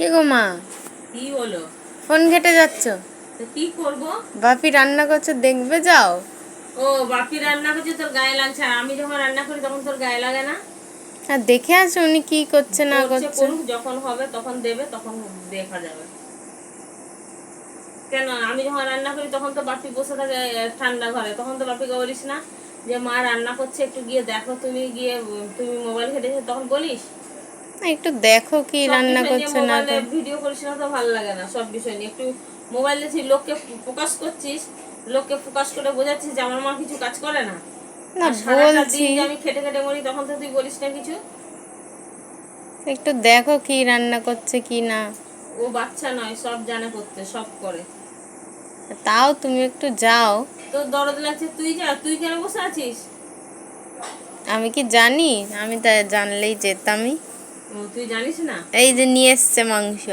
কে গো মা? কি হলো? ফোন ঘেটে যাচ্ছ? কি করব? বাপি রান্না করছ দেখবে যাও। ও বাপি রান্না করছে তোর গায়ে লাগছে। আর আমি যখন রান্না করি তখন তোর গায়ে লাগে না? আর দেখে আসো উনি কি করছে না করছে যখন হবে তখন দেবে তখন দেখা যাবে। কেন? আমি যখন রান্না করি তখন তো বাপি বসে থাকে ঠান্ডা ঘরে। তখন তো বাপিকে বলিস না যে মা রান্না করছে একটু গিয়ে দেখো তুমি গিয়ে তুমি মোবাইল ঘেটেছো তখন বলিস? একটু দেখো কি রান্না করছে না। ভিডিও করিস না তো ভালো লাগে না সব বিষয় নিয়ে। একটু মোবাইলে তুই লোককে প্রকাশ করছিস লোককে প্রকাশ করে বোঝাচ্ছিস যে আমার মা কিছু কাজ করে না। না বলছি। আমি খেটে খেটে মরি তখন তো তুই বলিস না কিছু। একটু দেখো কি রান্না করছে কি না। ও বাচ্চা নয় সব জানে করতে সব করে। তাও তুমি একটু যাও। তোর দরদ লাগছে তুই যা তুই কেন বসে আছিস? আমি কি জানি? আমি তা জানলেই যেতামই। তুই জানিস না? এই যে নিয়ে এসছে মাংস।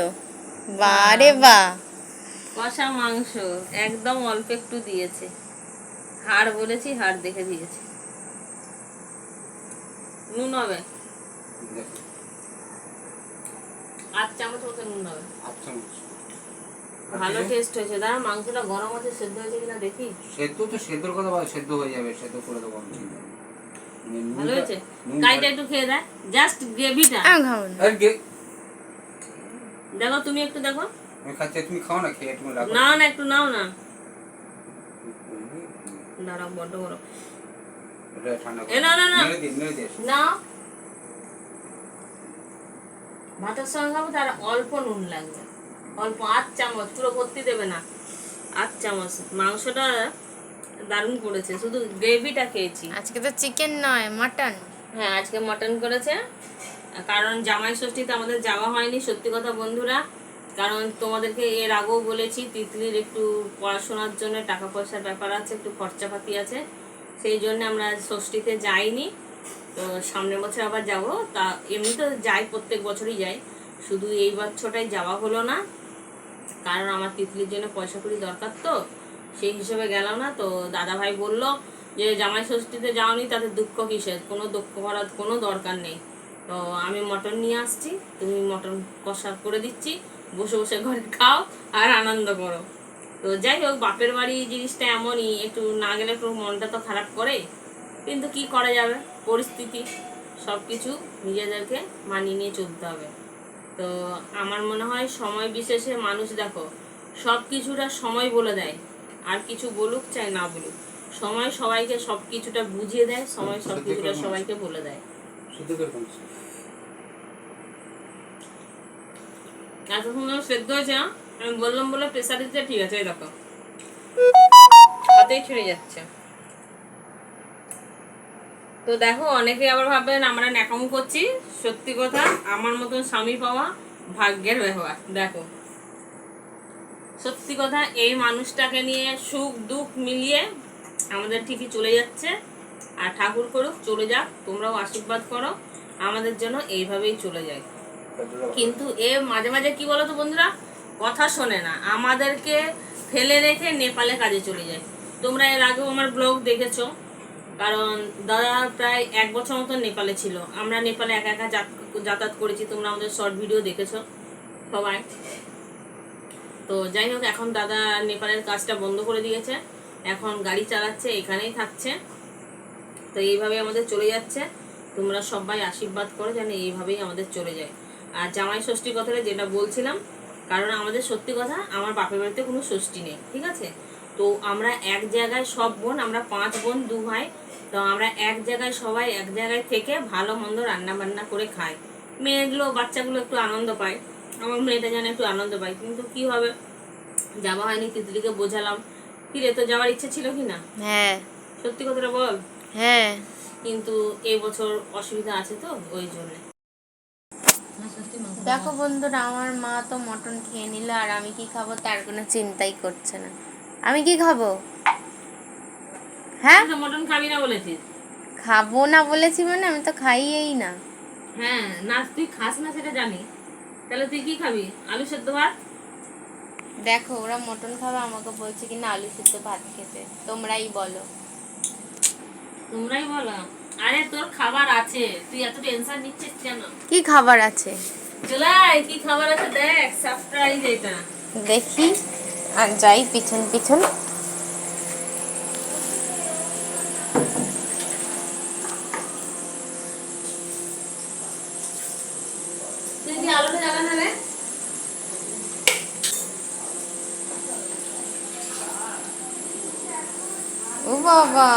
বারে বা। কষা মাংস একদম অল্প একটু দিয়েছে। হাড় বলেছি হাড় দেখে দিয়েছে। নুন হবে? আট চামচ মতো নুন হবে। আচ্ছা ভালো টেস্ট হয়েছে। দাঁড়া মাংসটা গরম আছে সেদ্ধ হয়েছে কিনা দেখি। সেদ্ধ তো সেদ্ধর কথা সেদ্ধ হয়ে যাবে সেদ্ধ করে দেবো আমি চিন্তা নেই। মানে নুনটা- ভালো হয়েছে? নুন- একটু খেয়ে দেয় জাস্ট গ্রেভিটা আমি খাব না। আরে গে- দেখো তুমি একটু দেখো। তুমি খাও না খেয়ে তুমি না না একটু নাও না। দাঁড়াও বড্ড বড় এ না, না, না। মেরে দিন মেরে দিন নাও। ভাতের সঙ্গে খাব তার অল্প নুন লাগবে। অল্প আট চামচ পুরো ভর্তি দেবে না। আট চামচ। মাংসটা দারুণ করেছে। শুধু গ্রেভিটা খেয়েছি। আজকে তো চিকেন নয় মাটন। হ্যাঁ আজকে মটন করেছে। কারণ জামাই ষষ্ঠীতে আমাদের যাওয়া হয়নি সত্যি কথা বন্ধুরা। কারণ তোমাদেরকে এর আগেও বলেছি তিতলির একটু পড়াশোনার জন্য টাকা পয়সার ব্যাপার আছে একটু খরচাপাতি আছে। সেই জন্য আমরা ষষ্ঠীতে যাইনি। তো সামনের বছর আবার যাব। তা এমনি তো যাই প্রত্যেক বছরই যাই। শুধু এই বছরটাই যাওয়া হলো না। কারণ আমার তিতলির জন্য পয়সা কড়ি দরকার তো। সেই হিসেবে গেলাম না। তো দাদা ভাই বলল যে, জামাই ষষ্ঠীতে যাওনি, তাতে দুঃখ কিসের? কোনো দুঃখ করার কোনো দরকার নেই। তো আমি মটন নিয়ে আসছি, তুমি মটন কষা করে দিচ্ছি, বসে বসে ঘরে খাও আর আনন্দ করো। তো যাই হোক, বাপের বাড়ি জিনিসটা এমনই, একটু না গেলে একটু মনটা তো খারাপ করে। কিন্তু কি করা যাবে? পরিস্থিতি সব কিছু নিজেদেরকে মানিয়ে নিয়ে চলতে হবে। তো আমার মনে হয়, সময় বিশেষে মানুষ দেখো সব কিছুটা সময় বলে দেয়। আর কিছু বলুক চাই না বলুক। সময় সবাইকে সব কিছুটা বুঝিয়ে দেয় সময় সব কিছুটা সবাইকে বলে দেয়। এতক্ষণ ধরে সেদ্ধ হয়েছে হ্যাঁ? আমি বললাম বলে প্রেসার দিতে ঠিক আছে এই দেখো। হাতেই ছেড়ে যাচ্ছে। তো দেখো অনেকে আবার ভাববেন আমরা ন্যাকামো করছি। সত্যি কথা আমার মতন স্বামী পাওয়া ভাগ্যের ব্যবহার। দেখো। সত্যি কথা, এই মানুষটাকে নিয়ে সুখ, দুঃখ মিলিয়ে আমাদের ঠিকই চলে যাচ্ছে। আর ঠাকুর করুক, চলে যাক, তোমরাও আশীর্বাদ করো, আমাদের জন্য এইভাবেই চলে যায়। কিন্তু এ মাঝে মাঝে কি বলতো বন্ধুরা? কথা শোনে না। আমাদেরকে ফেলে রেখে নেপালে কাজে চলে যায়। তোমরা এর আগেও আমার ব্লগ দেখেছ, কারণ দাদা প্রায় এক বছর মতো নেপালে ছিল। আমরা নেপালে একা একা যাত- যাতায়াত করেছি, তোমরা আমাদের শর্ট ভিডিও দেখেছ সবাই। তো যাই হোক, এখন দাদা নেপালের কাজটা বন্ধ করে দিয়েছে। এখন গাড়ি চালাচ্ছে, এখানেই থাকছে। তো এইভাবে আমাদের চলে যাচ্ছে। তোমরা সবাই আশীর্বাদ করো যেন এইভাবেই আমাদের চলে যায়। আর জামাই ষষ্ঠী কথাটা যেটা বলছিলাম, কারণ আমাদের সত্যি কথা, আমার বাপের বাড়িতে কোনো ষষ্ঠী নেই, ঠিক আছে? তো আমরা এক জায়গায় সব বোন, আমরা পাঁচ বোন, দু ভাই, তো আমরা এক জায়গায় সবাই এক জায়গায় থেকে ভালো মন্দ রান্না বান্না করে খাই। মেয়েগুলো, বাচ্চাগুলো একটু আনন্দ পায়। আমার মেয়েটা যেন একটু আনন্দ পায়। কিন্তু কি হবে? যাওয়া হয়নি তিতলিকে বোঝালাম। কি রে তো যাওয়ার ইচ্ছে ছিল কি না? হ্যাঁ। সত্যি কথাটা বল? হ্যাঁ। কিন্তু এই বছর অসুবিধা আছে তো ওই জন্য। দেখো বন্ধুরা আমার মা তো মটন খেয়ে নিল আর আমি কি খাব তার কোনো চিন্তাই করছে না। আমি কি খাব? হ্যাঁ? মটন খাবি না বলেছিস। খাব না বলেছি মানে আমি তো খাইয়েই না। হ্যাঁ না তুই খাস না সেটা জানি। তাহলে তুই কি খাবি? আলু সেদ্ধ ভাত? দেখো ওরা মটন খাবে আমাকে বলছে কি না আলু সিদ্ধ ভাত খেতে। তোমরাই বলো। তোমরাই বলো। আরে তোর খাবার আছে। তুই এত টেনশন নিচ্ছিস কেন? কি খাবার আছে? চলাই কি খাবার আছে? দেখ সারপ্রাইজ এটা। দেখি। আর যাই পিছন পিছন তুই কি আলোটা জ্বালানো রে ও বাবা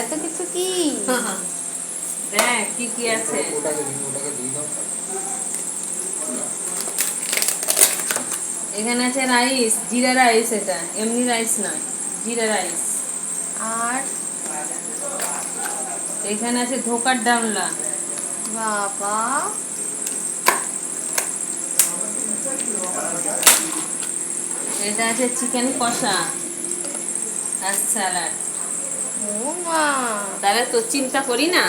এত কিছু কি? দেখ কি কি আছে? এখানে আছে রাইস জিরা রাইস এটা এমনি রাইস নয় জিরা রাইস। আর? এখানে আছে ধোকার ডামলা। বাবা। এটা আছে চিকেন কষা আর স্যালাড। তাহলে তো চিন্তা করি না।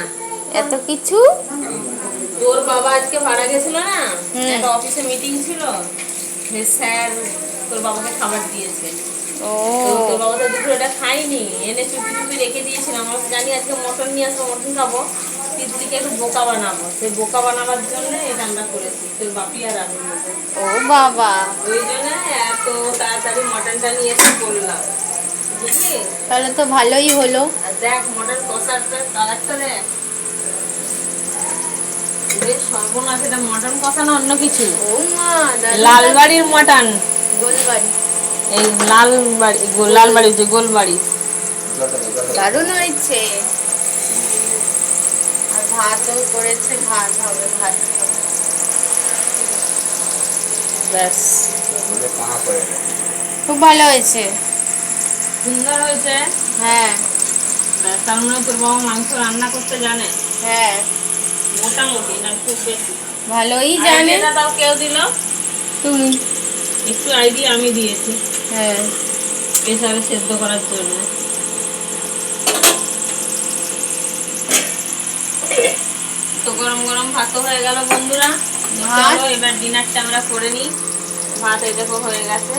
এত কিছু? তোর বাবা আজকে ভাড়া গেছিল না? একটা অফিসে মিটিং ছিল। স্যার তোর বাবাকে খাবার দিয়েছে। ও। তোর বাবা তো দুপুরে ওটা খাইনি এনে চুপি চুপি রেখে দিয়েছিলাম। আমরা জানি আজকে মটন নিয়ে আসব মটন খাব। তিতলিকে একটু বোকা বানাবো। সেই বোকা বানাবার জন্য এটা আমরা করেছি। তোর বাপি আর আমি ও বাবা। ওই জন্য এত তাড়াতাড়ি মটনটা নিয়ে এসে করলাম বুঝলি তাহলে তো ভালোই হলো। দেখ মটন কষাটা কালারটা দেখ সর্বনাশ এটা মটন কষা না অন্য কিছু। ও মা দারুণ লালবাড়ির মটন গোলবাড়ি। এই লাল বাড়ি লাল বাড়ি হচ্ছে গোলবাড়ি। জলটা দাও, জলটা দাও। দারুণ হয়েছে। আর ভাতও করেছে ভাত হবে ভাত ব্যাস। খুব ভালো হয়েছে। সুন্দর হয়েছে? হ্যাঁ। তার মানে তোর বাবা মাংস রান্না করতে জানে? হ্যাঁ। মোটামুটি না খুব বেশি? ভালোই জানে। তাও কেউ দিল? তুমি? একটু আইডিয়া আমি দিয়েছি। হ্যাঁ। প্রেসারে সেদ্ধ করার জন্য। তো গরম গরম ভাতও হয়ে গেল বন্ধুরা। এবার ডিনারটা আমরা করে নিই। ভাত এই দেখো হয়ে গেছে।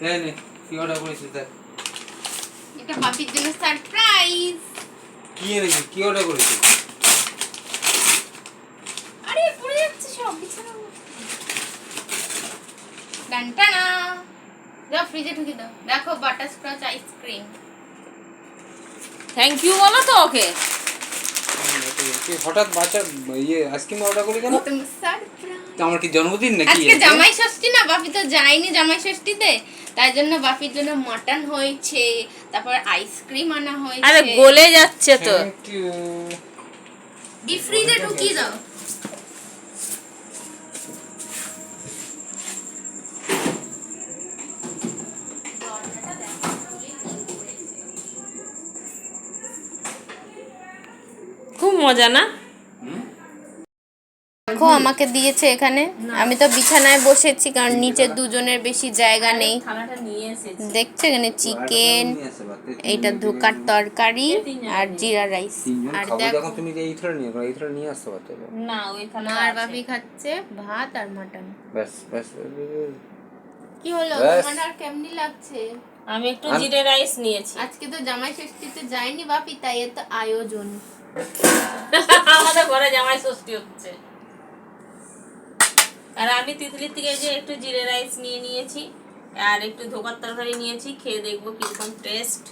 এই নে, কি অর্ডার করেছিস দেখ। এটা বাপির জন্য সারপ্রাইজ কি এনেছিস কি অর্ডার করেছিস? আরে পড়ে যাচ্ছে সব বিছানা টানটানা যাও ফ্রিজে ঢুকে দাও। দেখো বাটারস্কচ আইসক্রিম থ্যাংক ইউ বলো তো ওকে। হঠাৎ বাচ্চা ইয়ে আইসক্রিম অর্ডার করলি কেন? তুমি সারপ্রাইজ তো আমার কি জন্মদিন নাকি আজকে জামাই ষষ্ঠী না? বাপি তো যায়নি জামাই ষষ্ঠীতে। তাই জন্য বাপির জন্য মটন হয়েছে তারপর আইসক্রিম আনা হয়েছে। আরে গলে যাচ্ছে তো। ডিপ ফ্রিজে ঢুকিয়ে দাও। খুব মজা না? দেখো আমাকে দিয়েছে এখানে। আমি তো বিছানায় বসেছি কারণ নিচে দুজনের বেশি জায়গা নেই। দেখছ এখানে চিকেন এইটা ধোকার তরকারি আর জিরা রাইস আর দেখো। তুমি যে এই থালা নিয়ে এই থালা নিয়ে আসতে পারতে না ওই মা আর বাপি খাচ্ছে ভাত আর মটন ব্যাস, ব্যাস। কি হলো। তোমার আর কেমনি লাগছে? আমি একটু জিরা রাইস নিয়েছি। আজকে তো জামাই ষষ্ঠীতে যায়নি বাপি তাই এত আয়োজন। আমাদের ঘরে জামাই ষষ্ঠী হচ্ছে। আর আমি তিতলির থেকে যে একটু জিরে রাইস নিয়ে নিয়েছি আর একটু ধোকার তরকারি নিয়েছি খেয়ে দেখব কীরকম টেস্ট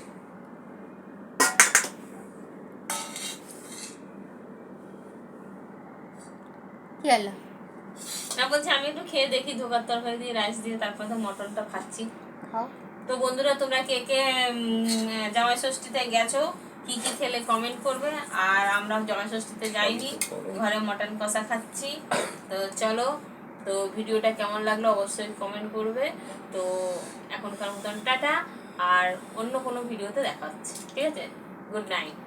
না বলছি আমি একটু খেয়ে দেখি ধোকার তরকারি দিয়ে রাইস দিয়ে তারপর তো মটনটা খাচ্ছি। তো বন্ধুরা তোমরা কে কে জামাই ষষ্ঠীতে গেছো কি কি খেলে কমেন্ট করবে আর আমরা জামাই ষষ্ঠীতে যাইনি ঘরে মটন কষা খাচ্ছি। তো চলো তো ভিডিওটা কেমন লাগল অবশ্যই কমেন্ট করবে। তো এখনকার মতন টাটা, আর অন্য কোনো ভিডিওতে দেখা হচ্ছে। ঠিক আছে? Good night